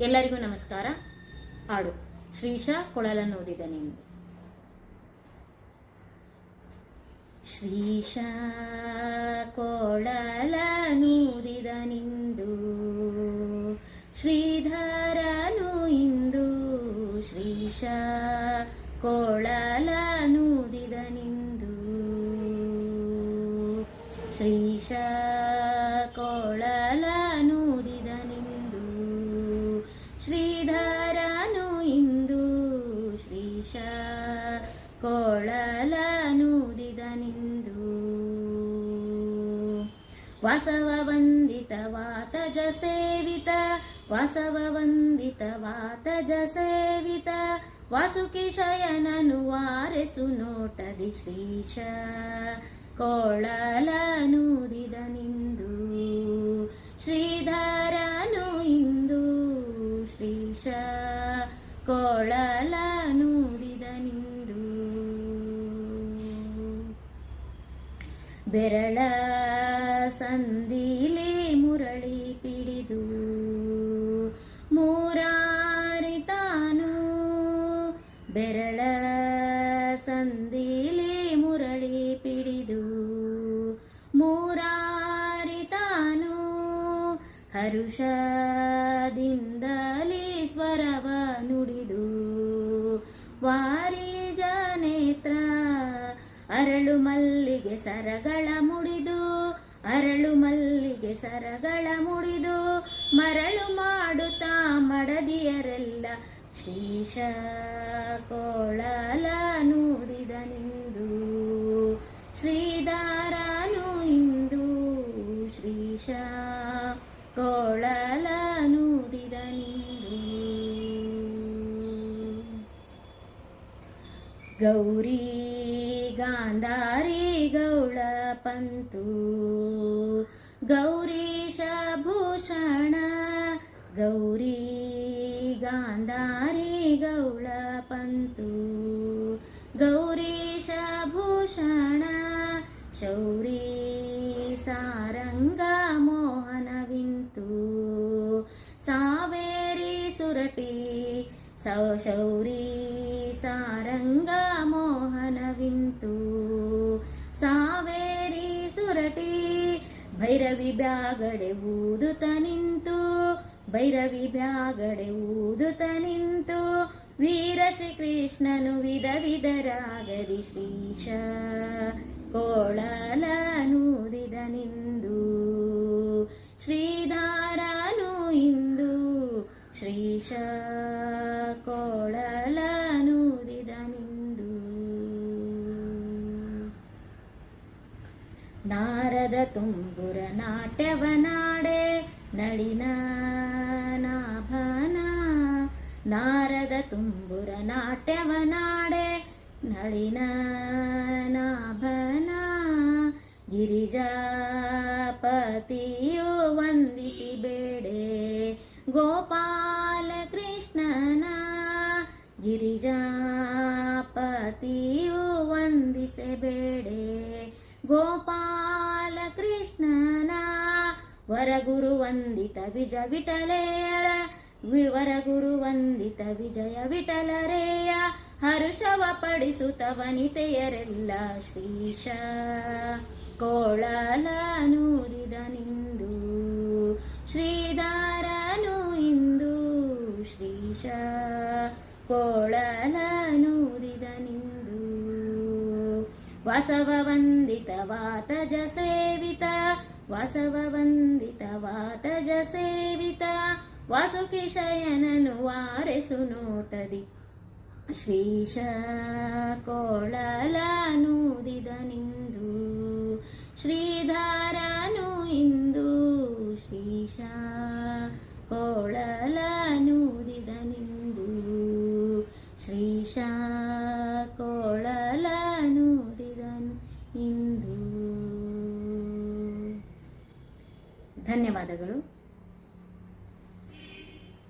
ಎಲ್ಲರಿಗೂ ನಮಸ್ಕಾರ. ಹಾಡು. ಶ್ರೀಶಾ ಕೊಳಲನ್ನು ನಿಂದು ಶ್ರೀಶ ಕೊಳಲನೂದಿದ ನಿಂದು. ಶ್ರೀಧರನು ಇಂದು. ಶ್ರೀಶ ಕೊಳಲನೂದಿದ ನಿಂದು. ಶ್ರೀಶ ಕೊಳಲನೂದಿದ ಶ್ರೀಶ ಕೊಳಲನೂದಿದ ನಿಂದು ವಾಸವ ವಂದಿತ ವಾತಜ ಸೇವಿತ, ವಾಸವ ವಂದಿತ ವಾತಜ ಸೇವಿತ. ವಾಸುಕಿ ಶಯನನು ವಾರೆಸು ನೋಟದಿ ಶ್ರೀಶ ಕೊಳಲನೂದಿದ ನಿಂದು ಶ್ರೀಧರನು ಇಂದು ಶ್ರೀಶ ಕೊಳಲನೂದಿದ ಬೆರಳ ಸಂದಿಲಿ ಮುರಳಿ ಪಿಡಿದು ಮೂರಾರಿ ತಾನು ಬೆರಳ ಸಂದಿಲಿ ಮುರಳಿ ಪಿಡಿದು ಮೂರಾರಿ ತಾನು ಹರುಷದಿಂದಲಿ ಸ್ವರವ ನುಡಿದು ವಾರಿ ಅರಳು ಮಲ್ಲಿಗೆ ಸರಗಳ ಮುಡಿದು, ಅರಳು ಮಲ್ಲಿಗೆ ಸರಗಳ ಮುಡಿದು, ಮರಳು ಮಾಡುತ್ತಾ ಮಡದಿಯರೆಲ್ಲ ಶ್ರೀಶ ಕೋಳಲ ನಿಂದು. ಶ್ರೀಧಾರನು ಇಂದು ಶ್ರೀಶ ಕೋಳಲ ನಿಂದು. ಗೌರಿ ಗಾಂಧಾರಿ ಗೌಳ ಪಂತು. ಗೌರೀಶ ಭೂಷಣ ಗೌರಿ ಗಾಂಧಾರಿ ಗೌಳ ಪಂತು. ಗೌರೀಶ ಭೂಷಣ ಶೌರಿ ಸಾರಂಗ ಮೋಹನವಿಂತು ಸಾವೇರಿ ಸುರಟಿ, ಸೌ ಶೌರಿ ಸಾರಂಗ ಮೋಹನವಿಂತು ಸಾವೇರಿ ಸುರಟಿ, ಭೈರವಿ ಬ್ಯಾಗಡೆ ಊದುತ ನಿಂತು, ಭೈರವಿ ಬ್ಯಾಗಡೆ ಊದುತ ನಿಂತು, ವೀರ ಶ್ರೀ ಕೃಷ್ಣನು ವಿಧ ವಿಧರಾಗರಿ ಶ್ರೀಶ ಕೋಳಲನೂದಿದ ನಿಂದು, ಶ್ರೀಧಾರನು ಇಂದು, ಶ್ರೀಶ ಕೋಳಲನೂದಿದ ನಾರದ ತುಂಬುರ ನಾಟ್ಯವನಾಡೆ ನಳಿನ ನಾಭನ. ನಾರದ ತುಂಬುರ ನಾಟ್ಯವನಾಡೆ ನಳಿನ ನಾಭನ. ಗಿರಿಜಾಪತಿಯು ವಂದಿಸಿ ಬೇಡೆ ಗೋಪಾಲ ಕೃಷ್ಣನ. ಗಿರಿಜಾಪತಿಯು ವಂದಿಸಬೇಡೆ ವರಗುರು ವಂದಿತ ವಿಜ ವಿಠಲೆಯರ ಗುರು ವಂದಿತ ವಿಜಯ ವಿಠಲರೇಯ, ಹರುಷವ ಪಡಿಸುತ್ತ ವನಿತೆಯರೆಲ್ಲ ಶ್ರೀಶ. ಕೋಳಲನೂದಿದ ನಿಂದು, ಶ್ರೀಧಾರನು ಇಂದು ಶ್ರೀಶ. ಕೋಳಲನೂದಿದ ನಿಂದು ವಸವ ವಂದಿತ ವಾತಜ ವಾತಜ ಸೇವಿತ ವಾಸುಕಿ ಶಯನನು ವಾರೆಸು ನೋಟದಿ. ಶ್ರೀಶ ಕೋಳಲನೂದಿದ ನಿಂದು ಶ್ರೀಧಾರನು ಇಂದು ಶ್ರೀಶ ಕೋಳಲನೂದಿದ ನಿಂದು ಶ್ರೀಶ ಧನ್ಯವಾದಗಳು.